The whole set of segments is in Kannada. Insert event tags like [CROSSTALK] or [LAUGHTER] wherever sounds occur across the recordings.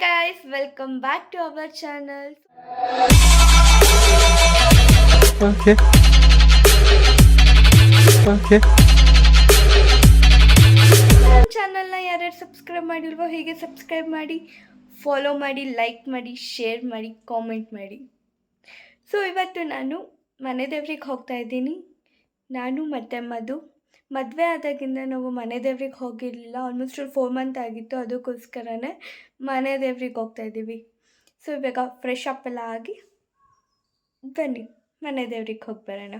guys, welcome back to our channel. Okay. Okay. ನಮ್ಮ ಚಾನಲ್ನ ಯಾರ್ಯಾರು ಸಬ್ಸ್ಕ್ರೈಬ್ ಮಾಡಿಲ್ವೋ ಹೀಗೆ ಸಬ್ಸ್ಕ್ರೈಬ್ ಮಾಡಿ ಫಾಲೋ ಮಾಡಿ ಲೈಕ್ ಮಾಡಿ ಶೇರ್ ಮಾಡಿ ಕಾಮೆಂಟ್ ಮಾಡಿ ಸೊ ಇವತ್ತು ನಾನು ಮನೆ ದೇವ್ರಿಗೆ ಹೋಗ್ತಾ ಇದ್ದೀನಿ ನಾನು ಮತ್ತು ಮಧು ಮದುವೆ ಆದಾಗಿಂದ ನಾವು ಮನೆ ದೇವ್ರಿಗೆ ಹೋಗಿರಲಿಲ್ಲ. ಆಲ್ಮೋಸ್ಟ್ ಫೋರ್ ಮಂತ್ ಆಗಿತ್ತು. ಅದಕ್ಕೋಸ್ಕರನೇ ಮನೆ ದೇವ್ರಿಗೆ ಹೋಗ್ತಾ ಇದ್ದೀವಿ. ಸೊ ಇವಾಗ ಫ್ರೆಶ್ ಅಪ್ ಎಲ್ಲ ಆಗಿ ಬನ್ನಿ. ಮನೆ ದೇವ್ರಿಗೆ ಹೋಗಿ ಬರೋಣ.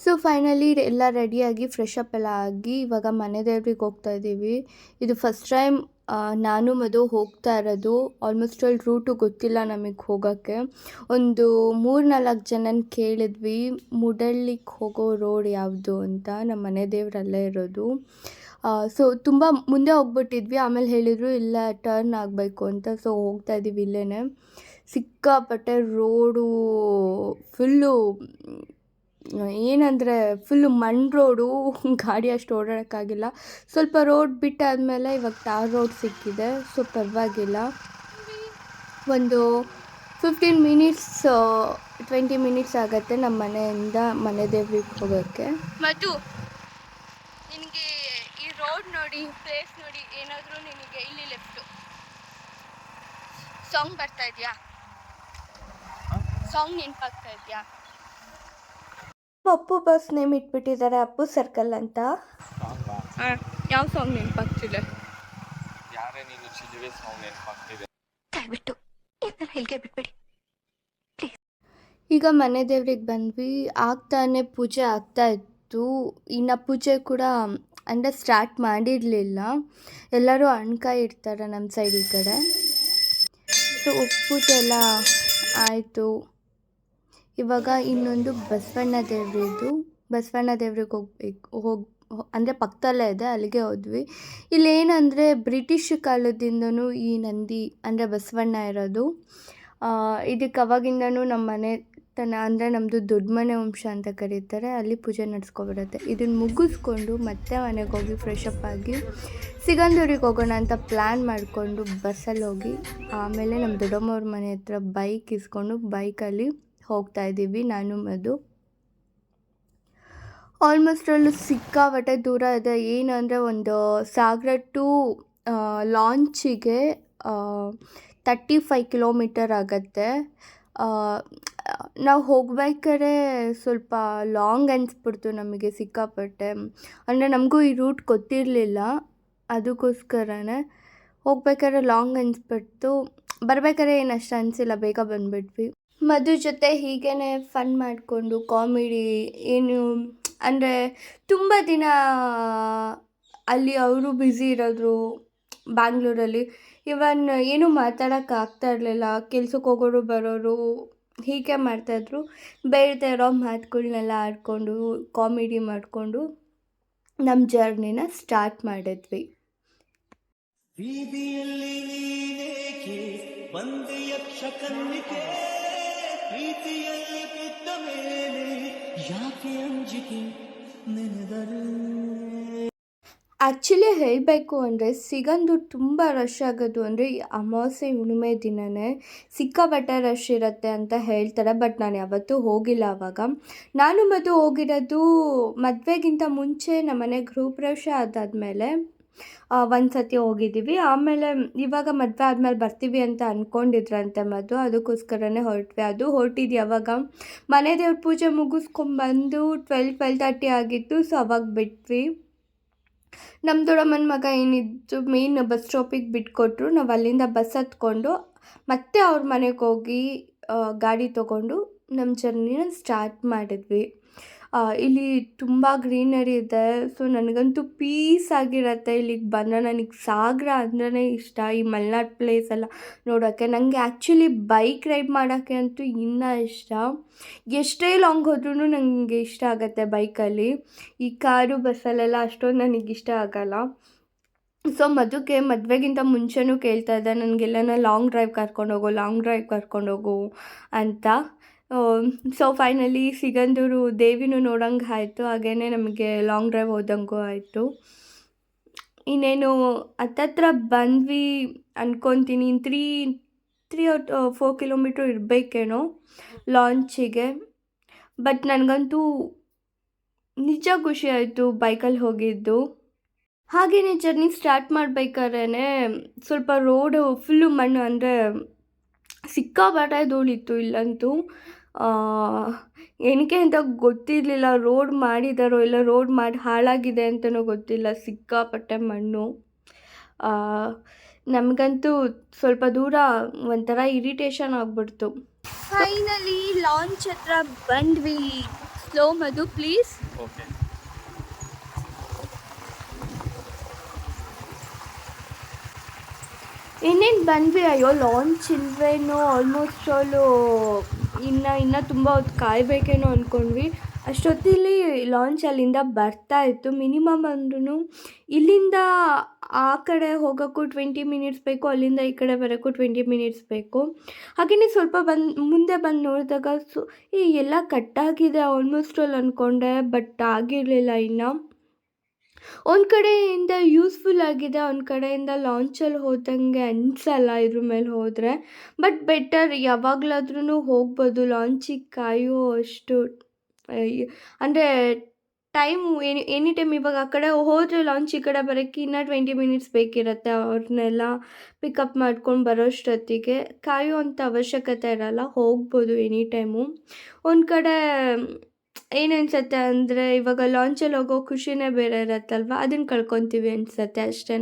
ಸೊ ಫೈನಲಿ ಎಲ್ಲ ರೆಡಿಯಾಗಿ ಫ್ರೆಶ್ ಅಪ್ ಎಲ್ಲ ಆಗಿ ಇವಾಗ ಮನೆ ದೇವ್ರಿಗೆ ಹೋಗ್ತಾ ಇದ್ದೀವಿ. ಇದು ಫಸ್ಟ್ ಟೈಮ್ ನಾನು ಮದು ಹೋಗ್ತಾ ಇರೋದು ಆಲ್ಮೋಸ್ಟ್ ಅಲ್ಲಿ ರೂಟು ಗೊತ್ತಿಲ್ಲ ನಮಗೆ ಹೋಗೋಕ್ಕೆ. ಒಂದು ಮೂರು ನಾಲ್ಕು ಜನನ ಕೇಳಿದ್ವಿ, ಮುಡಳ್ಳಿಗೆ ಹೋಗೋ ರೋಡ್ ಯಾವುದು ಅಂತ ನಮ್ಮ ಮನೆ ದೇವರಲ್ಲೇ ಇರೋದು. ಸೊ ತುಂಬ ಮುಂದೆ ಹೋಗ್ಬಿಟ್ಟಿದ್ವಿ, ಆಮೇಲೆ ಹೇಳಿದರು ಇಲ್ಲ ಟರ್ನ್ ಆಗಬೇಕು ಅಂತ ಸೊ ಹೋಗ್ತಾ ಇದ್ದೀವಿ ಇಲ್ಲೇ ಸಿಕ್ಕಾಪಟ್ಟೆ ರೋಡು ಫುಲ್ಲು ಏನಂದರೆ ಫುಲ್ಲು ಮಣ್ಣು ರೋಡು ಗಾಡಿ ಅಷ್ಟು ಓಡಾಡೋಕ್ಕಾಗಿಲ್ಲ. ಸ್ವಲ್ಪ ರೋಡ್ ಬಿಟ್ಟಾದಮೇಲೆ ಇವಾಗ ಟಾರ್ ರೋಡ್ ಸಿಕ್ಕಿದೆ ಸೊ ಪರವಾಗಿಲ್ಲ. ಒಂದು ಫಿಫ್ಟೀನ್ ಮಿನಿಟ್ಸ್ ಟ್ವೆಂಟಿ ಮಿನಿಟ್ಸ್ ಆಗುತ್ತೆ ನಮ್ಮ ಮನೆಯಿಂದ ಮನೆ ದೇವ್ರಿಗೆ ಹೋಗೋಕ್ಕೆ ಮತ್ತು ನಿನಗೆ ಈ ರೋಡ್ ನೋಡಿ ಪ್ಲೇಸ್ ನೋಡಿ ಏನಾದರೂ ನಿನಗೆ ಇಲ್ಲಿ ಲೆಫ್ಟು ಸಾಂಗ್ ಬರ್ತಾ ಇದೆಯಾ? ಸಾಂಗ್ ನೆನಪಾಗ್ತಾ ಇದೆಯಾ? ಅಪ್ಪು ಬಸ್ ನೇಮ್ ಇಟ್ಬಿಟ್ಟಿದ್ದಾರೆ ಅಪ್ಪು ಸರ್ಕಲ್ ಅಂತ. ಯಾವ ಸಾಂಗ್ ನೆನಪಾಗ್ತಿದೆ? ಯಾರೇ ನೀನು ಚಿಲುವೆ ಸಾಂಗ್ ನೆನಪಾಗ್ತಿದೆ. ದಯವಿಟ್ಟು ಇಲ್ಲಿಗೆ ಬಿಟ್ಬಿಡಿ. ಈಗ ಮನೆ ದೇವ್ರಿಗೆ ಬಂದ್ವಿ ಆಗ್ತಾನೆ ಪೂಜೆ ಆಗ್ತಾ ಇತ್ತು. ಇನ್ನು ಪೂಜೆ ಕೂಡ ಅಂದರೆ ಸ್ಟಾರ್ಟ್ ಮಾಡಿರಲಿಲ್ಲ. ಎಲ್ಲರೂ ಅಣ್ಕಾಯಿ ಇಡ್ತಾರೆ ನಮ್ಮ ಸೈಡ್ ಈ ಕಡೆ. ಸೊ ಪೂಜೆ ಎಲ್ಲ ಆಯಿತು. ಇವಾಗ ಇನ್ನೊಂದು ಬಸವಣ್ಣ ದೇವರಿದ್ದು ಬಸವಣ್ಣ ದೇವ್ರಿಗೆ ಹೋಗ್ಬೇಕು, ಹೋಗಿ, ಅಂದರೆ ಪಕ್ಕದಲ್ಲೇ ಇದೆ, ಅಲ್ಲಿಗೆ ಹೋದ್ವಿ. ಇಲ್ಲೇನಂದರೆ ಬ್ರಿಟಿಷ್ ಕಾಲದಿಂದನೂ ಈ ನಂದಿ, ಅಂದರೆ ಬಸವಣ್ಣ ಇರೋದು. ಇದಕ್ಕೆ ಅವಾಗಿಂದನೂ ನಮ್ಮ ಮನೆ ತನ, ಅಂದರೆ ನಮ್ಮದು ದೊಡ್ಡ ಮನೆ ವಂಶ ಅಂತ ಕರೀತಾರೆ. ಅಲ್ಲಿ ಪೂಜೆ ನಡೆಸ್ಕೊಬಿಡುತ್ತೆ. ಇದನ್ನು ಮುಗಿಸ್ಕೊಂಡು ಮತ್ತೆ ಮನೆಗೆ ಹೋಗಿ ಫ್ರೆಶ್ ಅಪ್ ಆಗಿ ಸಿಗಂದೂರಿಗೆ ಹೋಗೋಣ ಅಂತ ಪ್ಲ್ಯಾನ್ ಮಾಡಿಕೊಂಡು ಬಸ್ಸಲ್ಲಿ ಹೋಗಿ, ಆಮೇಲೆ ನಮ್ಮ ದೊಡ್ಡಮ್ಮವ್ರ ಮನೆ ಹತ್ರ ಬೈಕ್ ಇಸ್ಕೊಂಡು ಬೈಕಲ್ಲಿ ಹೋಗ್ತಾ ಇದ್ದೀವಿ, ನಾನು ಮಧು. ಆಲ್ಮೋಸ್ಟ್ ಅಲ್ಲೂ ಸಿಕ್ಕಾಪಟ್ಟೆ ದೂರ ಇದೆ. ಏನಂದರೆ ಒಂದು ಸಾಗರ ಟು ಲಾಂಚಿಗೆ ತರ್ಟಿ ಫೈವ್ ಕಿಲೋಮೀಟರ್ ಆಗುತ್ತೆ. ನಾವು ಹೋಗ್ಬೇಕಾದ್ರೆ ಸ್ವಲ್ಪ ಲಾಂಗ್ ಅನಿಸ್ಬಿಡ್ತು ನಮಗೆ ಸಿಕ್ಕಾಪಟ್ಟೆ. ಅಂದರೆ ನಮಗೂ ಈ ರೂಟ್ ಗೊತ್ತಿರಲಿಲ್ಲ. ಅದಕ್ಕೋಸ್ಕರನೇ ಹೋಗ್ಬೇಕಾದ್ರೆ ಲಾಂಗ್ ಅನಿಸ್ಬಿಡ್ತು. ಬರ್ಬೇಕಾದ್ರೆ ಏನು ಅಷ್ಟು ಅನಿಸಿಲ್ಲ, ಬೇಗ ಬಂದುಬಿಟ್ವಿ. ಮಧು ಜೊತೆ ಹೀಗೇ ಫನ್ ಮಾಡಿಕೊಂಡು ಕಾಮಿಡಿ ಏನು, ಅಂದರೆ ತುಂಬ ದಿನ ಅಲ್ಲಿ ಅವರು ಬ್ಯುಸಿ ಇರೋದ್ರು ಬ್ಯಾಂಗ್ಳೂರಲ್ಲಿ ಇವನ್ ಏನೂ ಮಾತಾಡೋಕೆ ಆಗ್ತಾ ಇರಲಿಲ್ಲ. ಕೆಲ್ಸಕ್ಕೆ ಹೋಗೋರು ಬರೋರು ಹೀಗೆ ಮಾಡ್ತಾಯಿದ್ರು ಬೇಡದೇ ಇರೋ ಮಾತುಗಳನ್ನೆಲ್ಲ ಆಡ್ಕೊಂಡು ಕಾಮಿಡಿ ಮಾಡಿಕೊಂಡು ನಮ್ಮ ಜರ್ನಿನ ಸ್ಟಾರ್ಟ್ ಮಾಡಿದ್ವಿ. ಬೀದಿಯಲ್ಲಿ ನೀನೇಕೆ ಬಂದೆ ಯಕ್ಷಕನ್ನಿಕೆ ಪ್ರೀತಿಯಲ್ಲಿ ಮೇಲೆ ಯಾಕೆ ಅಂಜಿಕೆ ನೆನೆದರು? ಆ್ಯಕ್ಚುಲಿ ಹೇಳಬೇಕು ಅಂದರೆ ಸಿಗಂದು ತುಂಬ ರಶ್ ಆಗೋದು ಅಂದರೆ ಈ ಅಮಾವಾಸ್ಯೆ ಹುಣ್ಣಿಮೆ ದಿನವೇ ಸಿಕ್ಕಾಪಟ್ಟೆ ರಶ್ ಇರುತ್ತೆ ಅಂತ ಹೇಳ್ತಾರೆ ಬಟ್ ನಾನು ಯಾವತ್ತೂ ಹೋಗಿಲ್ಲ ಆವಾಗ ನಾನು ಮತ್ತು ಹೋಗಿರೋದು ಮದುವೆಗಿಂತ ಮುಂಚೆ ನಮ್ಮನೆ ಗೃಹಪ್ರವೇಶ ಅದಾದಮೇಲೆ ಒಂದು ಸತಿ ಹೋಗಿದ್ದೀವಿ. ಆಮೇಲೆ ಇವಾಗ ಮದುವೆ ಆದಮೇಲೆ ಬರ್ತೀವಿ ಅಂತ ಅಂದ್ಕೊಂಡಿದ್ರಂತೆ ಮದು ಅದಕ್ಕೋಸ್ಕರನೇ ಹೊರಟ್ವಿ. ಅದು ಹೊರಟಿದ್ದು ಯಾವಾಗ? ಮನೆ ದೇವ್ರ ಪೂಜೆ ಮುಗಿಸ್ಕೊಂಬಂದು ಟ್ವೆಲ್ ಟ್ವೆಲ್ ತರ್ಟಿ ಆಗಿತ್ತು. ಸೊ ಅವಾಗ ಬಿಟ್ವಿ. ನಮ್ಮ ದೊಡ್ಡಮ್ಮನ ಮಗ ಏನಿದ್ದು ಮೇನ್ ಬಸ್ ಸ್ಟಾಪಿಗೆ ಬಿಟ್ಕೊಟ್ರು. ನಾವು ಅಲ್ಲಿಂದ ಬಸ್ ಹತ್ಕೊಂಡು ಮತ್ತೆ ಅವ್ರ ಮನೆಗೆ ಹೋಗಿ ಗಾಡಿ ತೊಗೊಂಡು ನಮ್ಮ ಜರ್ನಿನ ಸ್ಟಾರ್ಟ್ ಮಾಡಿದ್ವಿ. ಇಲ್ಲಿ ತುಂಬ ಗ್ರೀನರಿ ಇದೆ. ಸೊ ನನಗಂತೂ ಪೀಸ್ ಆಗಿರತ್ತೆ. ಇಲ್ಲಿಗೆ ಬಂದರೆ ನನಗೆ ಸಾಗರ ಅಂದ್ರೇ ಇಷ್ಟ. ಈ ಮಲೆನಾಡು ಪ್ಲೇಸ್ ಎಲ್ಲ ನೋಡೋಕ್ಕೆ ನನಗೆ ಆ್ಯಕ್ಚುಲಿ ಬೈಕ್ ರೈಡ್ ಮಾಡೋಕ್ಕೆ ಅಂತೂ ಇನ್ನೂ ಇಷ್ಟ. ಎಷ್ಟೇ ಲಾಂಗ್ ಹೋದ್ರೂ ನನಗೆ ಇಷ್ಟ ಆಗುತ್ತೆ ಬೈಕಲ್ಲಿ ಈ ಕಾರು ಬಸ್ಸಲ್ಲೆಲ್ಲ ಅಷ್ಟೊಂದು ನನಗೆ ಇಷ್ಟ ಆಗಲ್ಲ. ಸೊ ಮದುಕ್ಕೆ ಮದುವೆಗಿಂತ ಮುಂಚೆನೂ ಕೇಳ್ತಾ ಇದ್ದೆ. ನನಗೆಲ್ಲನ ಲಾಂಗ್ ಡ್ರೈವ್ ಕರ್ಕೊಂಡೋಗು ಲಾಂಗ್ ಡ್ರೈವ್ ಕರ್ಕೊಂಡೋಗು ಅಂತ. ಸೊ ಫೈನಲಿ ಸಿಗಂದೂರು ದೇವಿನೂ ನೋಡಂಗೆ ಆಯಿತು ಹಾಗೇ ನಮಗೆ ಲಾಂಗ್ ಡ್ರೈವ್ ಹೋದಂಗೂ ಆಯಿತು. ಇನ್ನೇನು, ಹತ್ತತ್ರ ಬಂದ್ವಿ ಅನ್ಕೊತೀನಿ ತ್ರೀ ತ್ರೀ ಫೋರ್ ಕಿಲೋಮೀಟ್ರ್ ಇರಬೇಕೇನೋ ಲಾಂಚಿಗೆ ಬಟ್ ನನಗಂತೂ ನಿಜ ಖುಷಿ ಆಯಿತು ಬೈಕಲ್ಲಿ ಹೋಗಿದ್ದು. ಹಾಗೇ ಜರ್ನಿ ಸ್ಟಾರ್ಟ್ ಮಾಡ್ಬೇಕಾದ್ರೆ ಸ್ವಲ್ಪ ರೋಡು ಫುಲ್ಲು ಮಣ್ಣು ಅಂದರೆ ಸಿಕ್ಕಾಪಟ್ಟೆ ಧೂಳಿತ್ತು ಇಲ್ಲಂತೂ. ಏನಕ್ಕೆ ಅಂತ ಗೊತ್ತಿರಲಿಲ್ಲ. ರೋಡ್ ಮಾಡಿದಾರೋ ಇಲ್ಲ ರೋಡ್ ಮಾಡಿ ಹಾಳಾಗಿದೆ ಅಂತಲೂ ಗೊತ್ತಿಲ್ಲ. ಸಿಕ್ಕಾಪಟ್ಟೆ ಮಣ್ಣು. ಆ, ನಮಗಂತೂ ಸ್ವಲ್ಪ ದೂರ ಒಂಥರ ಇರಿಟೇಷನ್ ಆಗ್ಬಿಡ್ತು. ಫೈನಲಿ ಲಾಂಚ್ ಹತ್ರ ಬಂದ್ವಿ. ಸ್ಲೋ ಮಧು ಪ್ಲೀಸ್ ಓಕೆ ಇನ್ನೇನು ಬಂದ್ವಿ? ಅಯ್ಯೋ ಲಾಂಚ್ ಇಲ್ವೇನೋ ಆಲ್ಮೋಸ್ಟ್ ಆಲು ಇನ್ನು, ಇನ್ನೂ ತುಂಬ ಹೊತ್ತು ಕಾಯಬೇಕೇನೋ ಅಂದ್ಕೊಂಡ್ವಿ ಅಷ್ಟೊತ್ತಿಲ್ಲಿ ಲಾಂಚ್ ಅಲ್ಲಿಂದ ಬರ್ತಾ ಇತ್ತು. ಮಿನಿಮಮ್ ಅಂದ್ರೂ ಇಲ್ಲಿಂದ ಆ ಕಡೆ ಹೋಗೋಕ್ಕೂ ಟ್ವೆಂಟಿ ಮಿನಿಟ್ಸ್ ಬೇಕು, ಅಲ್ಲಿಂದ ಈ ಕಡೆ ಬರೋಕ್ಕೂ ಟ್ವೆಂಟಿ ಮಿನಿಟ್ಸ್ ಬೇಕು. ಹಾಗೆಯೇ ಸ್ವಲ್ಪ ಬಂದು, ಮುಂದೆ ಬಂದು ನೋಡಿದಾಗ ಸೊ ಈ ಎಲ್ಲ ಕಟ್ಟಾಗಿದೆ ಆಲ್ಮೋಸ್ಟ್ ಅಲ್ಲಿ ಅಂದ್ಕೊಂಡೆ ಬಟ್ ಆಗಿರಲಿಲ್ಲ ಇನ್ನು. ಒಂದು ಕಡೆಯಿಂದ ಯೂಸ್ಫುಲ್ ಆಗಿದೆ ಒಂದು ಕಡೆಯಿಂದ ಲಾಂಚಲ್ಲಿ ಹೋದಂಗೆ ಅನಿಸಲ್ಲ ಇದ್ರ ಮೇಲೆ ಹೋದರೆ. ಬಟ್ ಬೆಟರ್ ಯಾವಾಗಲಾದ್ರೂ ಹೋಗ್ಬೋದು ಲಾಂಚಿಗೆ ಕಾಯೋ ಅಷ್ಟು ಅಂದರೆ ಟೈಮ್ ಎನಿ ಎನಿ ಟೈಮ್ ಇವಾಗ ಆ ಕಡೆ ಹೋದರೆ ಲಾಂಚ್ ಈ ಕಡೆ ಬರೋಕ್ಕೆ ಇನ್ನೂ ಟ್ವೆಂಟಿ ಮಿನಿಟ್ಸ್ ಬೇಕಿರುತ್ತೆ ಅವ್ರನ್ನೆಲ್ಲ ಪಿಕಪ್ ಮಾಡ್ಕೊಂಡು ಬರೋಷ್ಟೊತ್ತಿಗೆ. ಕಾಯೋ ಅಂಥ ಅವಶ್ಯಕತೆ ಇರಲ್ಲ, ಹೋಗ್ಬೋದು ಎನಿ ಟೈಮು ಒಂದು ಕಡೆ ಏನು ಅನ್ಸುತ್ತೆ ಅಂದರೆ ಇವಾಗ ಲಾಂಚಲ್ಲಿ ಹೋಗೋ ಖುಷಿನೇ ಬೇರೆ ಇರತ್ತಲ್ವ? ಅದನ್ನು ಕಳ್ಕೊತೀವಿ ಅನಿಸುತ್ತೆ ಅಷ್ಟೇ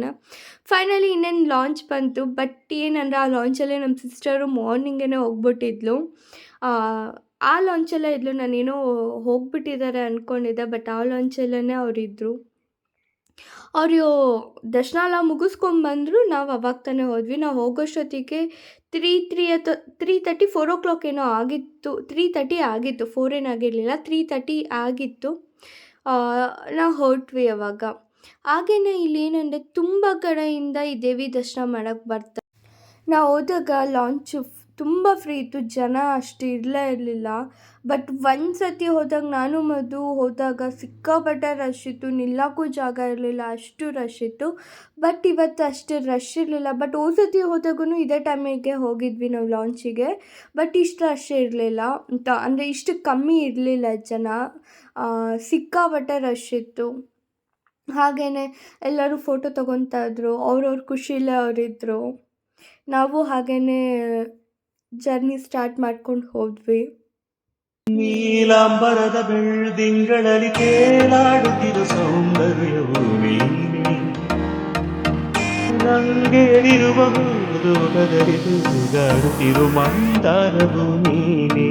ಫೈನಲಿ ಇನ್ನೇನು ಲಾಂಚ್ ಬಂತು ಬಟ್ ಏನಂದರೆ ಆ ಲಾಂಚಲ್ಲೇ ನಮ್ಮ ಸಿಸ್ಟರು ಮಾರ್ನಿಂಗೇ ಹೋಗ್ಬಿಟ್ಟಿದ್ಲು. ಆ, ಲಾಂಚಲ್ಲೇ ಇದ್ಲು. ನಾನೇನೋ ಹೋಗ್ಬಿಟ್ಟಿದ್ದಾರೆ ಅಂದ್ಕೊಂಡಿದ್ದೆ ಬಟ್ ಆ ಲಾಂಚಲ್ಲೇ ಅವರಿದ್ದರು ಅವರು ದರ್ಶನ ಎಲ್ಲ ಮುಗಿಸ್ಕೊಂಬಂದರು ನಾವು ಅವಾಗ ತಾನೇ ಹೋದ್ವಿ. ನಾವು ಹೋಗೋಷ್ಟೊತ್ತಿಗೆ ತ್ರೀ ತ್ರೀ ಅಥವಾ three thirty four o'clock ಏನೋ ಆಗಿತ್ತು ತ್ರೀ ತರ್ಟಿ ಆಗಿತ್ತು ಫೋರ್ ಏನಾಗಿರಲಿಲ್ಲ ತ್ರೀ ತರ್ಟಿ ಆಗಿತ್ತು. ನಾವು ಹೊರಟ್ವಿ ಅವಾಗ. ಹಾಗೆಯೇ ಇಲ್ಲಿ ಏನಂದರೆ ತುಂಬ ಕಡೆಯಿಂದ ಈ ದೇವಿ ದರ್ಶನ ಮಾಡೋಕ್ಕೆ ಬರ್ತಾರೆ ನಾವು ಹೋದಾಗ ಲಾಂಚು ತುಂಬ ಫ್ರೀ ಇತ್ತು. ಜನ ಅಷ್ಟು ಇರಲೇ ಇರಲಿಲ್ಲ. ಬಟ್ ಒಂದು ಸತಿ ಹೋದಾಗ ನಾನು ಮದು ಹೋದಾಗ ಸಿಕ್ಕಾಪಟ್ಟೆ ರಶ್ ಇತ್ತು. ನಿಲ್ಲಕ್ಕೂ ಜಾಗ ಇರಲಿಲ್ಲ. ಅಷ್ಟು ರಶ್ ಇತ್ತು. ಬಟ್ ಇವತ್ತು ಅಷ್ಟು ರಶ್ ಇರಲಿಲ್ಲ. ಬಟ್ ಹೋದ ಸತಿ ಹೋದಾಗೂ ಇದೇ ಟೈಮಿಗೆ ಹೋಗಿದ್ವಿ ನಾವು ಲಾಂಚಿಗೆ ಬಟ್ ಇಷ್ಟು ರಶ್ ಇರಲಿಲ್ಲ. ಅಂತ ಅಂದರೆ ಇಷ್ಟು ಕಮ್ಮಿ ಇರಲಿಲ್ಲ ಜನ. ಸಿಕ್ಕಾಪಟ್ಟೆ ರಶ್ ಇತ್ತು. ಹಾಗೆಯೇ ಎಲ್ಲರೂ ಫೋಟೋ ತೊಗೊತಾ ಇದ್ರು. ಅವ್ರವ್ರ ಖುಷಿಲೇ ಅವರಿದ್ದರು ನಾವು ಹಾಗೆಯೇ ಜರ್ನಿ ಸ್ಟಾರ್ಟ್ ಮಾಡ್ಕೊಂಡು ಹೋದ್ವಿ. ನೀಲಾಂಬರದ ಬೆಳ್ದಿಂಗಳಲ್ಲಿ ತೇಲಾಡುತ್ತಿರೋ ಸೌಂದರ್ಯವು ನೀನೆ ನಂಗೇರಿರಬಹುದು ಕದರಿದು ಗಾಡುತ್ತಿರು ಮಂದಾರವು ನೀನೆ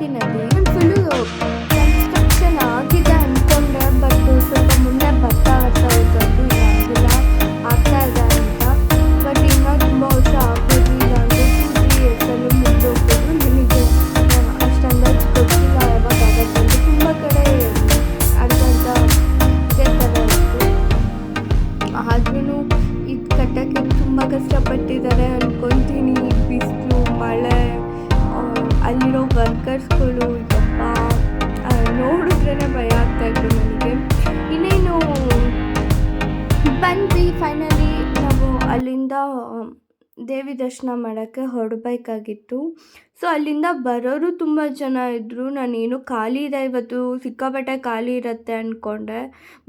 ಇದು ಶರಾವತಿ ನದಿ ದೇವಿ ದರ್ಶನ ಮಾಡೋಕ್ಕೆ ಹೊರಡಬೇಕಾಗಿತ್ತು. ಸೊ ಅಲ್ಲಿಂದ ಬರೋರು ತುಂಬ ಜನ ಇದ್ದರು ನಾನೇನು ಖಾಲಿ ಇದೆ ಇವತ್ತು ಸಿಕ್ಕಾಪಟ್ಟೆ ಖಾಲಿ ಇರುತ್ತೆ ಅಂದ್ಕೊಂಡೆ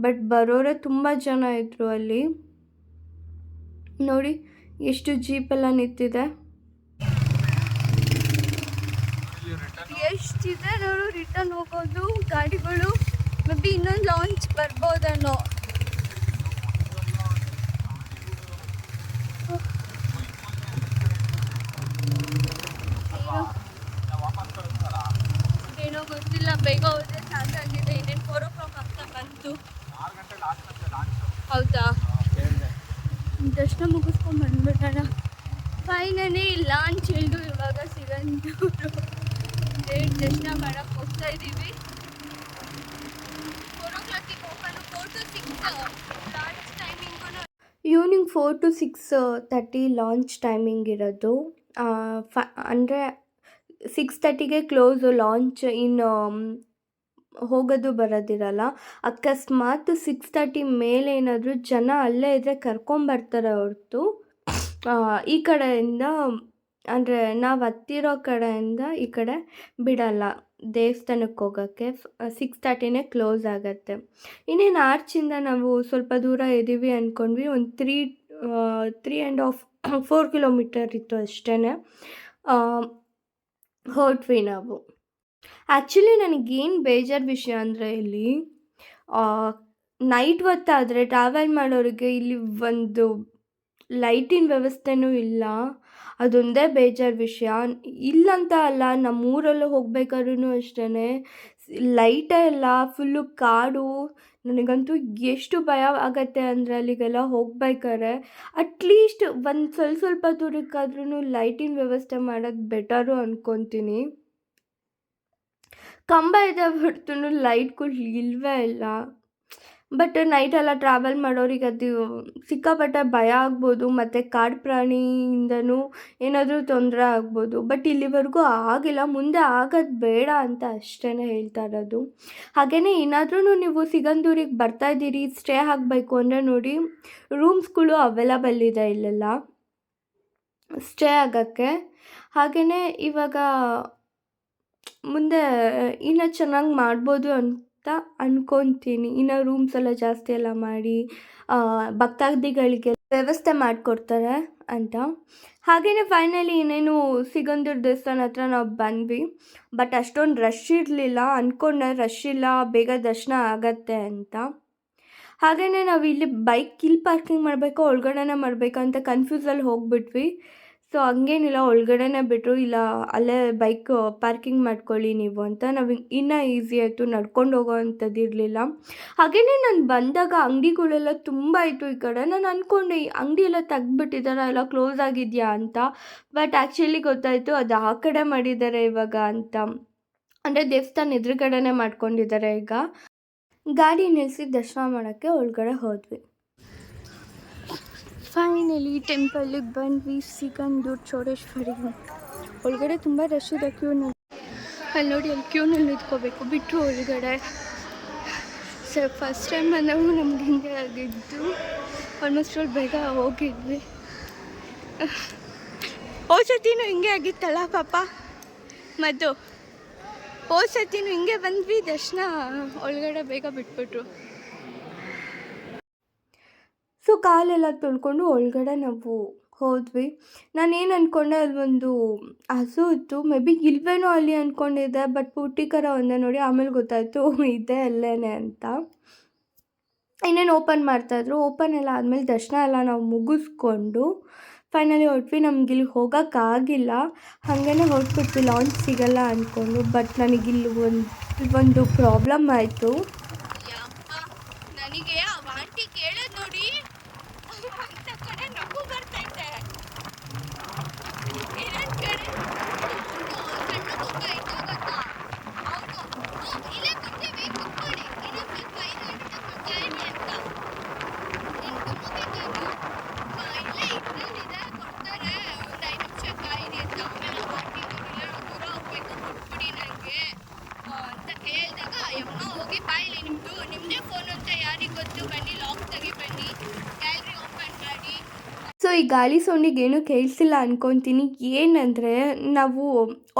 ಬಟ್ ಬರೋರೇ ತುಂಬ ಜನ ಇದ್ದರು ಅಲ್ಲಿ. ನೋಡಿ, ಎಷ್ಟು ಜೀಪೆಲ್ಲ ನಿಂತಿದೆ. ಎಷ್ಟಿದೆ ರಿಟರ್ನ್ ಹೋಗೋದು, ಗಾಡಿಗಳು. ಮೇ ಬಿ ಇನ್ನೊಂದು ಲಾಂಚ್ ಬರ್ಬೋದೇನೋ. ಏನೋ ಗೊತ್ತಿಲ್ಲ, ಬೇಗ ಹೋದ್ರೆ ಸಾಕಾಗಿದೆ ಇನ್ನೇನು ಫೋರ್ ಓ ಕ್ಲಾಕ್ ಆಗ್ತಾ ಬಂತು. ಹೌದಾ? ದರ್ಶನ ಮುಗಿಸ್ಕೊಂಡು ಬಂದ್ಬಿಟ್ಟಣ ಫೈನಲಿ ಲಾಂಚ್ ಹೇಳಿದ್ರು ಇವಾಗ ಸಿಗಂದೂರು ಡೇಟ್ ದರ್ಶನ ಮಾಡಕ್ಕೆ ಹೋಗ್ತಾ ಇದ್ದೀವಿ ಫೋರ್ ಓ ಕ್ಲಾಕಿಗೆ ಹೋಗೋಣ four to six launch timing evening four to six thirty launch timing ಇರೋದು. ಫ, ಅಂದರೆ ಸಿಕ್ಸ್ ತರ್ಟಿಗೆ ಕ್ಲೋಸು ಲಾಂಚ್ ಇನ್ನು ಹೋಗೋದು ಬರೋದಿರಲ್ಲ. ಅಕಸ್ಮಾತ್ ಸಿಕ್ಸ್ ತರ್ಟಿ ಮೇಲೆ ಏನಾದರೂ ಜನ ಅಲ್ಲೇ ಇದ್ದರೆ ಕರ್ಕೊಂಬರ್ತಾರೆ ಹೊರತು. ಈ ಕಡೆಯಿಂದ, ಅಂದರೆ ನಾವು ಹತ್ತಿರೋ ಕಡೆಯಿಂದ ಈ ಕಡೆ ಬಿಡಲ್ಲ. ದೇವಸ್ಥಾನಕ್ಕೆ ಹೋಗೋಕ್ಕೆ ಸಿಕ್ಸ್ ತರ್ಟಿನೇ ಕ್ಲೋಸ್ ಆಗುತ್ತೆ. ಇನ್ನೇನು ಆರ್ಚಿಂದ ನಾವು ಸ್ವಲ್ಪ ದೂರ ಇದ್ದೀವಿ ಅಂದ್ಕೊಂಡ್ವಿ ಒಂದು three three and half four kilometre ಇತ್ತು ಅಷ್ಟೇ ಹೊರಟ್ವಿ ನಾವು. ಆ್ಯಕ್ಚುಲಿ ನನಗೇನು ಬೇಜಾರು ವಿಷಯ ಅಂದರೆ ಇಲ್ಲಿ ನೈಟ್ ಹೊತ್ತಾದರೆ ಟ್ರಾವೆಲ್ ಮಾಡೋರಿಗೆ ಇಲ್ಲಿ ಒಂದು ಲೈಟಿನ ವ್ಯವಸ್ಥೆನೂ ಇಲ್ಲ. ಅದೊಂದೇ ಬೇಜಾರು ವಿಷಯ. ಇಲ್ಲಂತ ಅಲ್ಲ, ನಮ್ಮೂರಲ್ಲೂ ಹೋಗ್ಬೇಕಾದ್ರೂ ಅಷ್ಟೇ ಲೈಟೇ ಇಲ್ಲ, ಫುಲ್ಲು ಕಾಡು. ನನಗಂತೂ ಎಷ್ಟು ಭಯ ಆಗತ್ತೆ ಅಂದರೆ ಅಲ್ಲಿಗೆಲ್ಲ ಹೋಗ್ಬೇಕಾದ್ರೆ ಅಟ್ಲೀಸ್ಟ್ ಒಂದು ಸ್ವಲ್ಪ ಸ್ವಲ್ಪ ದೂರಕ್ಕಾದ್ರೂ ಲೈಟಿನ ವ್ಯವಸ್ಥೆ ಮಾಡೋದು ಬೆಟರು ಅಂದ್ಕೊತೀನಿ ಕಂಬ ಇದೆ ಹೊರತು ಲೈಟ್ಗಳು ಇಲ್ಲವೇ ಇಲ್ಲ. ಬಟ್ ನೈಟೆಲ್ಲ ಟ್ರಾವೆಲ್ ಮಾಡೋರಿಗೆ ಅದು ಸಿಕ್ಕಾಪಟ್ಟೆ ಭಯ ಆಗ್ಬೋದು, ಮತ್ತು ಕಾಡು ಪ್ರಾಣಿಯಿಂದನೂ ಏನಾದರೂ ತೊಂದರೆ ಆಗ್ಬೋದು. ಬಟ್ ಇಲ್ಲಿವರೆಗೂ ಆಗಿಲ್ಲ, ಮುಂದೆ ಆಗೋದು ಬೇಡ ಅಂತ ಅಷ್ಟೇ ಹೇಳ್ತಾ ಇರೋದು. ಹಾಗೆಯೇ ಏನಾದ್ರೂ ನೀವು ಸಿಗಂದೂರಿಗೆ ಬರ್ತಾ ಇದ್ದೀರಿ ಸ್ಟೇ ಆಗಬೇಕು ಅಂದರೆ ನೋಡಿ ರೂಮ್ಸ್ಗಳು ಅವೈಲಬಲ್ ಇದೆ ಇಲ್ಲೆಲ್ಲ. ಸ್ಟೇ ಆಗೋಕ್ಕೆ. ಹಾಗೆಯೇ ಇವಾಗ ಮುಂದೆ, ಇನ್ನೂ ಚೆನ್ನಾಗಿ ಮಾಡ್ಬೋದು ಅನ್ಕೊತೀನಿ. ಇನ್ನು ರೂಮ್ಸ್ ಎಲ್ಲ ಜಾಸ್ತಿ ಎಲ್ಲ ಮಾಡಿ ಭಕ್ತಾದಿಗಳಿಗೆ ವ್ಯವಸ್ಥೆ ಮಾಡಿಕೊಡ್ತಾರೆ ಅಂತ. ಹಾಗೆಯೇ ಫೈನಲಿ ಇನ್ನೇನು ಸಿಗಂದೂರು ದೇವಸ್ಥಾನ ಹತ್ರ ನಾವು ಬಂದ್ವಿ. ಬಟ್ ಅಷ್ಟೊಂದು ರಶ್ ಇರಲಿಲ್ಲ. ಅಂದ್ಕೊಂಡೆ ರಶ್ ಇಲ್ಲ. ಬೇಗ ದರ್ಶನ ಆಗತ್ತೆ ಅಂತ. ಹಾಗೆಯೇ ನಾವು ಇಲ್ಲಿ ಬೈಕ್ ಇಲ್ಲಿ ಪಾರ್ಕಿಂಗ್ ಮಾಡಬೇಕೋ, ಒಳಗಡೆನೇ ಮಾಡಬೇಕಾ ಅಂತ ಕನ್ಫ್ಯೂಸಲ್ಲಿ ಹೋಗ್ಬಿಟ್ವಿ. ಸೊ, ಹಂಗೇನಿಲ್ಲ, ಒಳಗಡೆನೇ ಬಿಟ್ಟರು ಇಲ್ಲ, ಅಲ್ಲೇ ಬೈಕ್ ಪಾರ್ಕಿಂಗ್ ಮಾಡ್ಕೊಳ್ಳಿ ನೀವು ಅಂತ ನಾವು ಇನ್ನೂ ಈಸಿ ಆಯಿತು, ನಡ್ಕೊಂಡು ಹೋಗೋ ಅಂಥದ್ದು ಇರಲಿಲ್ಲ. ಹಾಗೆಯೇ ನಾನು ಬಂದಾಗ ಅಂಗಡಿಗಳೆಲ್ಲ ತುಂಬ ಇತ್ತು ಈ ಕಡೆ. ನಾನು ಅಂದ್ಕೊಂಡೆ ಈ ಅಂಗಡಿ ಎಲ್ಲ ತೆಗ್ದುಬಿಟ್ಟಿದ್ದಾರೆ ಎಲ್ಲ ಕ್ಲೋಸ್ ಆಗಿದೆಯಾ ಅಂತ. ಬಟ್ ಆ್ಯಕ್ಚುಲಿ ಗೊತ್ತಾಯಿತು, ಅದು ಆ ಕಡೆ ಮಾಡಿದ್ದಾರೆ ಇವಾಗ ಅಂತ. ಅಂದರೆ ದೇವಸ್ಥಾನ ಎದುರುಗಡೆನೇ ಮಾಡ್ಕೊಂಡಿದ್ದಾರೆ ಈಗ. ಗಾಡಿ ನಿಲ್ಲಿಸಿ ದರ್ಶನ ಮಾಡೋಕ್ಕೆ ಒಳಗಡೆ ಹೋದ್ವಿ. ಫೈನಲಿ ಟೆಂಪಲಿಗೆ ಬಂದ್ವಿ. ಸಿಗಂದು ಚೌಡೇಶ್ವರಿ. ಒಳಗಡೆ ತುಂಬ ರಶ್ ಇದೆ ಕ್ಯೂನಲ್ಲಿ ಅಲ್ಲಿ ನೋಡಿ, ಅಲ್ಲಿ ಕ್ಯೂನಲ್ಲಿ ನಿಂತ್ಕೋಬೇಕು. ಬಿಟ್ಟರು ಒಳಗಡೆ. ಸರ್ ಫಸ್ಟ್ ಟೈಮ್ ಬಂದಾಗ ನಮ್ಗೆ ಹಿಂಗೆ ಆಗಿದ್ದು. ಆಲ್ಮೋಸ್ಟ್ ಅಲ್ಲಿ ಬೇಗ ಹೋಗಿದ್ವಿ. ಓ ಸತಿನೂ ಹಿಂಗೆ ಆಗಿತ್ತಲ್ಲ, ಪಾಪ. ಮದ್ದು. ಹೋದ ಸತಿನೂ ಹಿಂಗೆ ಬಂದ್ವಿ, ದರ್ಶನ ಒಳಗಡೆ ಬೇಗ ಬಿಟ್ಬಿಟ್ರು. ಸೊ ಕಾಲೆಲ್ಲ ತೊಳ್ಕೊಂಡು ಒಳಗಡೆ ನಾವು ಹೋದ್ವಿ. ನಾನೇನು ಅಂದ್ಕೊಂಡೆ ಅಲ್ಲೊಂದು ಹಸು ಇತ್ತು. ಮೇ ಬಿ ಇಲ್ವೇನೋ ಅಲ್ಲಿ ಅಂದ್ಕೊಂಡಿದ್ದೆ ಬಟ್ ಪುಟ್ಟಿಕರ ಒಂದೇ ನೋಡಿ. ಆಮೇಲೆ ಗೊತ್ತಾಯಿತು ಇದೆ ಅಲ್ಲೇನೆ ಅಂತ. ಇನ್ನೇನು ಓಪನ್ ಮಾಡ್ತಾಯಿದ್ರು ಓಪನ್ ಎಲ್ಲ ಆದಮೇಲೆ ದರ್ಶನ ಎಲ್ಲ ನಾವು ಮುಗಿಸ್ಕೊಂಡು ಫೈನಲಿ ಹೊರಟ್ವಿ. ನಮ್ಗೆ ಇಲ್ಲಿ ಹೋಗೋಕ್ಕಾಗಿಲ್ಲ ಹಾಗೇ ಹೊರಟ್ಬಿಟ್ವಿ. ಲಾಂಚ್ ಸಿಗಲ್ಲ ಅಂದ್ಕೊಂಡು ಬಟ್ ನನಗಿಲ್ಲಿ ಒಂದು ಒಂದು ಪ್ರಾಬ್ಲಮ್ ಆಯಿತು. ನನಗೆ ನೋಡಿ. ಇಲ್ಲೇ ಬರ್ತೀವಿ ಕುತ್ಕೊಳ್ಳಿ ಇನ್ನೊಂದು ಸ್ವಲ್ಪ ಐದು ನಿಮಿಷ ಕಾಯಿರಿ ಅಂತ ನೀನು ಕುತ್ಕೋಬೇಕಾದ್ರು ಇಲ್ಲೇ ಇದ್ರಲ್ಲಿದೆ ಕೊಡ್ತಾರೆ ಒಂದು ಐದು ನಿಮಿಷ ಕಾಯಿರಿ ಅಂತ ಆಮೇಲೆ ಆಂಟಿ ಇಲ್ಲ ದೂರ ಹೋಗ್ಬೇಕು ಕೊಟ್ಬಿಡಿ ನನಗೆ ಅಂತ ಹೇಳಿದಾಗ ಯಮ್ಮ ಹೋಗಿ ಬಾಯಿಲಿ ನಿಮ್ಮದು ನಿಮ್ಮದೇ ಫೋನ್ ಅಂತ ಯಾರಿಗೆ ಗೊತ್ತು ಬನ್ನಿ ಲಾಕ್ ತೆಗಿ ಬನ್ನಿ ಗ್ಯಾಲರಿ ಓಪನ್ ಮಾಡಿ ಸೊ ಈ ಗಾಳಿ ಸೌಂಡಿಗೇನು ಕೇಳಿಸಿಲ್ಲ ಅನ್ಕೊತೀನಿ. ಏನಂದರೆ, ನಾವು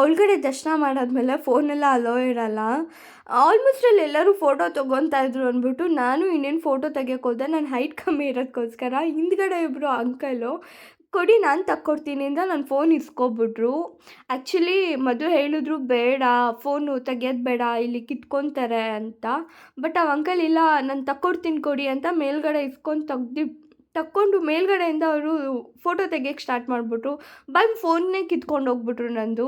ಒಳಗಡೆ ದರ್ಶನ ಮಾಡಾದ್ಮೇಲೆ ಫೋನೆಲ್ಲ ಅಲೋ ಇರಲ್ಲ. ಆಲ್ಮೋಸ್ಟ್ ಅಲ್ಲಿ ಎಲ್ಲರೂ ಫೋಟೋ ತೊಗೊತಾ ಇದ್ರು ಅಂದ್ಬಿಟ್ಟು ನಾನು ಇನ್ನೇನು ಫೋಟೋ ತೆಗಿಯೋಕ್ಕೋದೆ ನಾನು ಹೈಟ್ ಕಮ್ಮಿ ಇರೋದಕ್ಕೋಸ್ಕರ ಹಿಂದ್ಗಡೆ ಇಬ್ಬರು ಅಂಕಲು ಕೊಡಿ ನಾನು ತಕ್ಕೊಡ್ತೀನಿ ಅಂತ ನನ್ನ ಫೋನ್ ಇಸ್ಕೊಬಿಟ್ರು. ಆ್ಯಕ್ಚುಲಿ ಮದುವೆ ಹೇಳಿದ್ರು, ಬೇಡ ಫೋನು ತೆಗಿಯೋದು ಬೇಡ, ಇಲ್ಲಿ ಕಿತ್ಕೊತಾರೆ ಅಂತ. ಬಟ್ ಆ ಅಂಕಲ್ ಇಲ್ಲ, ನಾನು ತಕ್ಕೊಡ್ತೀನಿ ಕೊಡಿ ಅಂತ ಮೇಲ್ಗಡೆ ಇಸ್ಕೊಂಡು ತೆಗ್ದು ತಕ್ಕೊಂಡು ಮೇಲ್ಗಡೆಯಿಂದ ಅವರು ಫೋಟೋ ತೆಗಿಯೋಕ್ಕೆ ಸ್ಟಾರ್ಟ್ ಮಾಡಿಬಿಟ್ರು. ಬಂದು ಫೋನ್ನೇ ಕಿತ್ಕೊಂಡು ಹೋಗ್ಬಿಟ್ರು ನಂದು.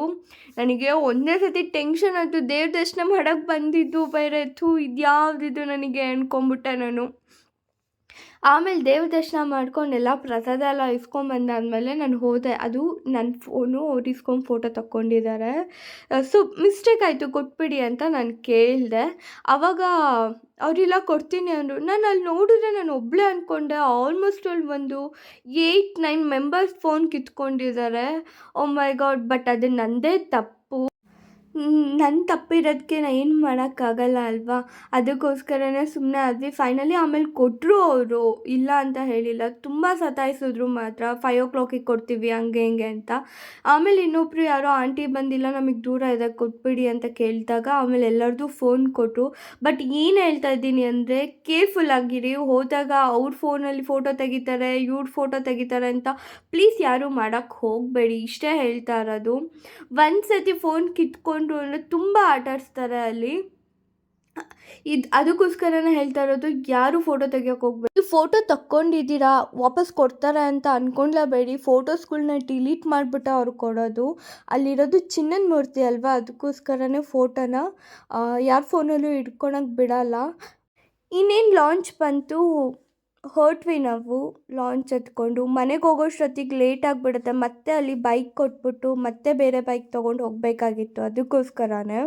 ನನಗೆ ಒಂದೇ ಸತಿ ಟೆನ್ಷನ್ ಆಯಿತು. ದೇವ್ರ ದರ್ಶನ ಮಾಡೋಕ್ಕೆ ಬಂದಿದ್ದು ಬೇರೆ, ಥೂ ಇದ್ಯಾವುದಿದು ನನಗೆ ಅಂದ್ಕೊಂಬಿಟ್ಟೆ ನಾನು. ಆಮೇಲೆ ದೇವ್ರ ದರ್ಶನ ಮಾಡ್ಕೊಂಡು ಎಲ್ಲ ಪ್ರಸಾದ ಎಲ್ಲ ಇಸ್ಕೊಂಬಂದಾದ್ಮೇಲೆ ನಾನು ಹೋದೆ. ಅದು ನನ್ನ ಫೋನು ಅವ್ರು ಫೋಟೋ ತಕ್ಕೊಂಡಿದ್ದಾರೆ ಸೊ ಮಿಸ್ಟೇಕ್ ಆಯಿತು, ಕೊಟ್ಬಿಡಿ ಅಂತ ನಾನು ಕೇಳಿದೆ. ಆವಾಗ ಅವರೆಲ್ಲ ಕೊಡ್ತೀನಿ ಅಂದರು. ನಾನು ಅಲ್ಲಿ ನೋಡಿದ್ರೆ ನಾನು ಒಬ್ಬಳೇ ಅಂದ್ಕೊಂಡೆ ಆಲ್ಮೋಸ್ಟ್ ಅಲ್ಲಿ ಒಂದು ಏಯ್ಟ್ ನೈನ್ ಮೆಂಬರ್ಸ್ ಫೋನ್ ಕಿತ್ಕೊಂಡಿದ್ದಾರೆ ಮೈ ಗಾಡ್ ಬಟ್ ಅದು ನನ್ನದೇ ತಪ್ಪು. ನನ್ನ ತಪ್ಪಿರೋದಕ್ಕೆ ನಾನು ಏನು ಮಾಡೋಕ್ಕಾಗಲ್ಲ ಅಲ್ವಾ? ಅದಕ್ಕೋಸ್ಕರನೇ ಸುಮ್ಮನೆ ಆದ್ವಿ. ಫೈನಲಿ ಆಮೇಲೆ ಕೊಟ್ಟರು ಅವರು. ಇಲ್ಲ ಅಂತ ಹೇಳಿಲ್ಲ. ತುಂಬ ಸತಾಯಿಸಿದ್ರು ಮಾತ್ರ. ಫೈವ್ ಓ ಕ್ಲಾಕಿಗೆ ಕೊಡ್ತೀವಿ, ಹಂಗೆ ಹಿಂಗೆ ಅಂತ. ಆಮೇಲೆ ಇನ್ನೊಬ್ರು ಯಾರೋ ಆಂಟಿ ಬಂದಿಲ್ಲ, ನಮಗೆ ದೂರ ಇದೆ, ಕೊಟ್ಬಿಡಿ ಅಂತ ಕೇಳಿದಾಗ ಆಮೇಲೆ ಎಲ್ಲರದು ಫೋನ್ ಕೊಟ್ಟರು ಬಟ್ ಏನು ಹೇಳ್ತಾ ಇದ್ದೀನಿ ಅಂದರೆ ಕೇರ್ಫುಲ್ ಆಗಿರಿ. ಹೋದಾಗ ಅವ್ರ ಫೋನಲ್ಲಿ ಫೋಟೋ ತೆಗಿತಾರೆ, ಇವ್ರ ಫೋಟೋ ತೆಗಿತಾರೆ ಅಂತ ಪ್ಲೀಸ್ ಯಾರೂ ಮಾಡೋಕ್ಕೆ ಹೋಗಬೇಡಿ. ಇಷ್ಟೇ ಹೇಳ್ತಾ ಇರೋದು. ಒಂದು ಸತಿ ಫೋನ್ ಕಿತ್ಕೊಂಡ್ರು ಅಂದರೆ ತುಂಬ ಆಟ ಆಡಿಸ್ತಾರೆ ಅಲ್ಲಿ. ಇದು ಅದಕ್ಕೋಸ್ಕರನೇ ಹೇಳ್ತಾ ಇರೋದು, ಯಾರು ಫೋಟೋ ತೆಗಿಯೋಕೆ ಹೋಗ್ಬೇಡಿ. ಫೋಟೋ ತಕ್ಕೊಂಡಿದ್ದೀರಾ, ವಾಪಸ್ ಕೊಡ್ತಾರೆ ಅಂತ ಅಂದ್ಕೊಂಡ್ಲಬೇಡಿ ಫೋಟೋಸ್ಗಳನ್ನ ಡಿಲೀಟ್ ಮಾಡಿಬಿಟ್ಟು ಅವ್ರು ಕೊಡೋದು. ಅಲ್ಲಿರೋದು ಚಿನ್ನದ ಮೂರ್ತಿ ಅಲ್ವಾ? ಅದಕ್ಕೋಸ್ಕರನೇ ಫೋಟೋನ ಯಾರ ಫೋನಲ್ಲೂ ಇಟ್ಕೊಳಕ್ಕೆ ಬಿಡಲ್ಲ. ಇನ್ನೇನು ಲಾಂಚ್ ಬಂತು? ಹೊರಟ್ವಿ ನಾವು ಲಾಂಚ್ ಹತ್ಕೊಂಡು ಮನೆಗೆ ಹೋಗೋಷ್ಟೊತ್ತಿಗೆ ಲೇಟ್ ಆಗಿಬಿಡುತ್ತೆ. ಮತ್ತೆ ಅಲ್ಲಿ ಬೈಕ್ ಕೊಟ್ಬಿಟ್ಟು ಮತ್ತೆ ಬೇರೆ ಬೈಕ್ ತೊಗೊಂಡು ಹೋಗಬೇಕಾಗಿತ್ತು. ಅದಕ್ಕೋಸ್ಕರನೇ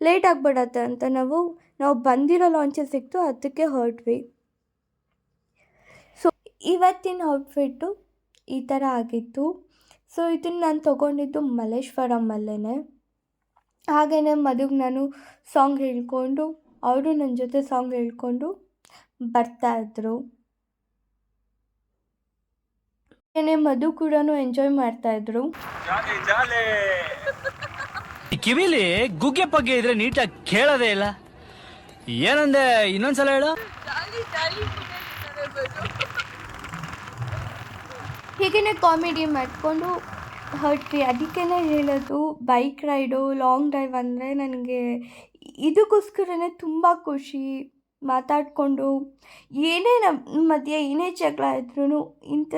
ಲೇಟ್ ಆಗಿಬಿಡತ್ತೆ ಅಂತ ನಾವು ನಾವು ಬಂದಿರೋ ಲಾಂಚೇ ಸಿಕ್ತು. ಅದಕ್ಕೆ ಹೊರಟ್ವಿ. ಸೊ ಇವತ್ತಿನ ಔಟ್ಫಿಟ್ಟು ಈ ಥರ ಆಗಿತ್ತು. ಸೊ ಇದನ್ನು ನಾನು ತೊಗೊಂಡಿದ್ದು ಮಲ್ಲೇಶ್ವರಮಲ್ಲೇ ಹಾಗೆಯೇ ಮದುವೆಗೆ ನಾನು ಸಾಂಗ್ ಹೇಳ್ಕೊಂಡು, ಅವರು ನನ್ನ ಜೊತೆ ಸಾಂಗ್ ಹೇಳ್ಕೊಂಡು ಬರ್ತಾಯಿದ್ರು ಹಾಗೆಯೇ ಮಧು ಕೂಡ ಎಂಜಾಯ್ ಮಾಡ್ತಾ ಇದ್ರು. ಕಿವಿಲಿ ಗುಗ್ಗೆ ಪಗ್ಗೆ ಇದ್ರೆ ನೀಟಾಗಿ ಕೇಳೋದೇ ಇಲ್ಲ. ಏನಂದೆ ಇನ್ನೊಂದ್ಸಲ ಹೇಳು. ಹೀಗೇನೆ ಕಾಮಿಡಿ ಮಾಡಿಕೊಂಡು ಹೊರಟ್ವಿ ಅದಕ್ಕೇನೆ ಹೇಳೋದು ಬೈಕ್ ರೈಡು ಲಾಂಗ್ ಡ್ರೈವ್ ಅಂದರೆ ನನಗೆ ಇದಕ್ಕೋಸ್ಕರನೇ ತುಂಬ ಖುಷಿ ಮಾತಾಡಿಕೊಂಡು ಏನೇ ನಮ್ಮ ಮಧ್ಯೆ ಏನೇ ಜಗಳ ಇದ್ರೂ ಇಂಥ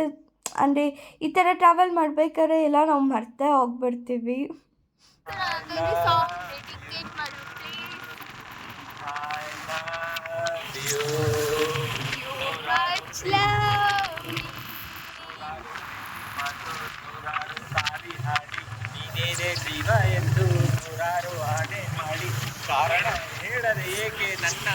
ಅಂದರೆ ಈ ಥರ ಟ್ರಾವೆಲ್ ಮಾಡ್ಬೇಕಾದ್ರೆ ಎಲ್ಲ ನಾವು ಮರ್ತೇ ಹೋಗ್ಬಿಡ್ತೀವಿ. ಜೀವ ಎಂದು ನೂರಾರು ಆಣೆ ಮಾಡಿ ಕಾರಣ ಹೇಳದೆ ಏಕೆ ನನ್ನ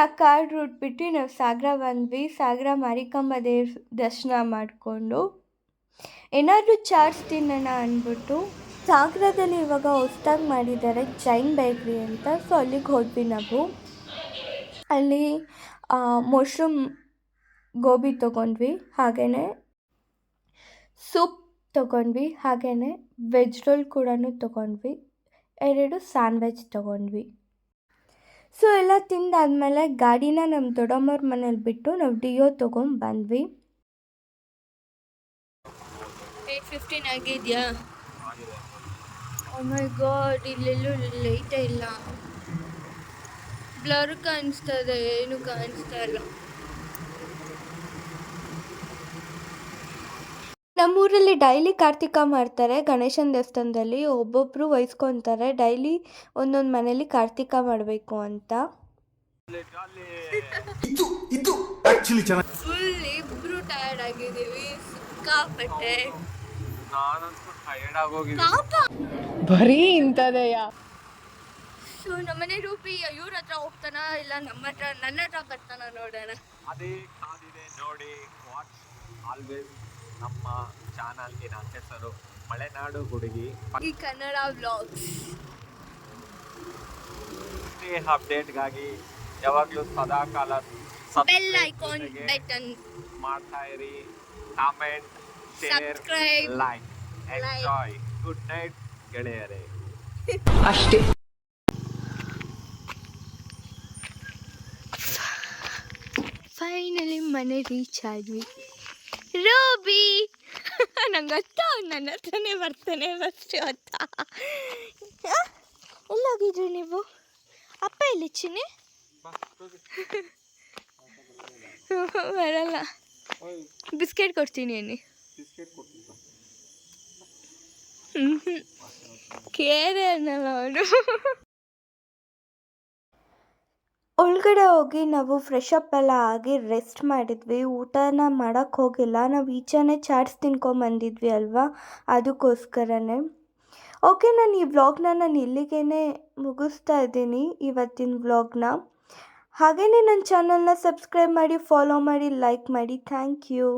ಆ ಕಾರ್ಡ್ ರೂಟ್ ಬಿಟ್ಟು ನಾವು ಸಾಗರ ಬಂದ್ವಿ. ಸಾಗರ ಮಾರಿಕಂಬ ದೇವ್ ದರ್ಶನ ಮಾಡಿಕೊಂಡು. ಏನಾದರೂ ಚಾರ್ಜ್ ತಿನ್ನೋಣ ಅಂದ್ಬಿಟ್ಟು ಸಾಗರದಲ್ಲಿ ಇವಾಗ ಹೊಸ್ದಾಗಿ ಮಾಡಿದ್ದಾರೆ ಜೈನ್ ಬೇಕ್ರಿ ಅಂತ. ಸೊ ಅಲ್ಲಿಗೆ ಹೋದ್ವಿ ನಾವು. ಅಲ್ಲಿ ಮಶ್ರೂಮ್ ಗೋಬಿ ತೊಗೊಂಡ್ವಿ. ಹಾಗೆಯೇ ಸೂಪ್ ತೊಗೊಂಡ್ವಿ. ಹಾಗೆಯೇ ವೆಜ್ ರೋಲ್ ಕೂಡ ತೊಗೊಂಡ್ವಿ. ಎರಡು ಸ್ಯಾಂಡ್ವಿಚ್ ತೊಗೊಂಡ್ವಿ. ಸೊ ಎಲ್ಲ ತಿಂದಾದಮೇಲೆ ಗಾಡಿನ ನಮ್ಮ ದೊಡ್ಡಮ್ಮವ್ರ ಮನೇಲಿ ಬಿಟ್ಟು ನಾವು ಡಿಯೋ ತೊಗೊಂಡು ಬಂದ್ವಿ. ಏಯ್ಟ್ ಫಿಫ್ಟೀನ್ ಆಗಿದೆಯಾ? ಗಾಡ್ ಇಲ್ಲೆಲ್ಲೂ ಲೈಟೇ ಇಲ್ಲ. ಬ್ಲರ್ ಕಾಣಿಸ್ತದೆ, ಏನು ಕಾಣಿಸ್ತಾ ಇಲ್ಲ. ನಮ್ಮೂರಲ್ಲಿ ಡೈಲಿ ಕಾರ್ತಿಕ ಮಾಡ್ತಾರೆ ಗಣೇಶನ ದೇವಸ್ಥಾನದಲ್ಲಿ ಒಬ್ಬೊಬ್ಬರು ವಹಿಸ್ಕೊತಾರೆ ಡೈಲಿ ಒಂದೊಂದು ಮನೇಲಿ ಕಾರ್ತಿಕ ಮಾಡಬೇಕು ಅಂತ. ಫುಲ್ ಇಬ್ರು ಟಯರ್ಡ್ ಆಗಿದ್ದೀವಿ ಸಿಕ್ಕಾಪಟ್ಟೆ. ಬರೀ ಇಂಥದೆಯ? ಸೊ ನಮ್ಮನೆ ರೂಪಿ ಇವ್ರ ಹತ್ರ ಹೋಗ್ತಾನ ಇಲ್ಲ ನಮ್ಮ ಹತ್ರ ನನ್ನ ಹತ್ರ ಬರ್ತಾನ ನೋಡೋಣ. ಅದೇ ಕಾದಿದೆ ನೋಡಿ ವಾಚ್ ಆಲ್ವೇಸ್ ನಮ್ಮ ಚಾನಲ್ಗಿನ ಹೆಸರು ಮಲೆನಾಡು ಹುಡುಗಿ. ಈ ಕನ್ನಡ ವ್ಲಾಗ್ಸ್. ಅಪ್ಡೇಟ್ಗಾಗಿ ಯಾವಾಗಲೂ ಸದಾ ಕಾಲ ಬೆಲ್ ಐಕಾನ್ ಬಟನ್ ಮಾಡ್ತಾ ಇರಿ. Comment share Subscribe. Like enjoy good night ಗೆಳೆಯರೇ. ಅಷ್ಟೇ. ಫೈನಲಿ ಮನೆ ರೀಚ್ ಆದ್ವಿ ರೋಬಿ. [LAUGHS] ನಂಗೆ ಗೊತ್ತ ನನ್ನ ಹತ್ರನೇ ಬರ್ತಾನೆ ಫಸ್ಟ್ ಅಂತ? [LAUGHS] ಎಲ್ಲೋಗಿದ್ರಿ ನೀವು? ಅಪ್ಪ ಎಲ್ಲಿ ಚಿನ್ನಿ? [LAUGHS] ಬರಲ್ಲ. ಬಿಸ್ಕೆಟ್ ಕೊಡ್ತೀನಿ ಅನ್ನಿ. ಕೇರೆ ಅನ್ನಲ್ಲ ಅವನು. ಒಳಗಡೆ ಹೋಗಿ ನಾವು ಫ್ರೆಶ್ ಅಪ್ ಎಲ್ಲ ಆಗಿ ರೆಸ್ಟ್ ಮಾಡಿದ್ವಿ. ಊಟನ ಮಾಡೋಕ್ಕೆ ಹೋಗಿಲ್ಲ. ನಾವು ಈಚೆನೇ ಚಾಟ್ಸ್ ತಿನ್ಕೊಂಬಂದಿದ್ವಿ ಅಲ್ವಾ? ಅದಕ್ಕೋಸ್ಕರನೇ ಓಕೆ ನಾನು ಈ ವ್ಲಾಗ್ನ ನಾನು ಇಲ್ಲಿಗೇ ಮುಗಿಸ್ತಾ ಇದ್ದೀನಿ, ಇವತ್ತಿನ ವ್ಲಾಗ್ನ ಹಾಗೆಯೇ ನನ್ನ ಚಾನಲ್ನ ಸಬ್ಸ್ಕ್ರೈಬ್ ಮಾಡಿ ಫಾಲೋ ಮಾಡಿ ಲೈಕ್ ಮಾಡಿ. Thank you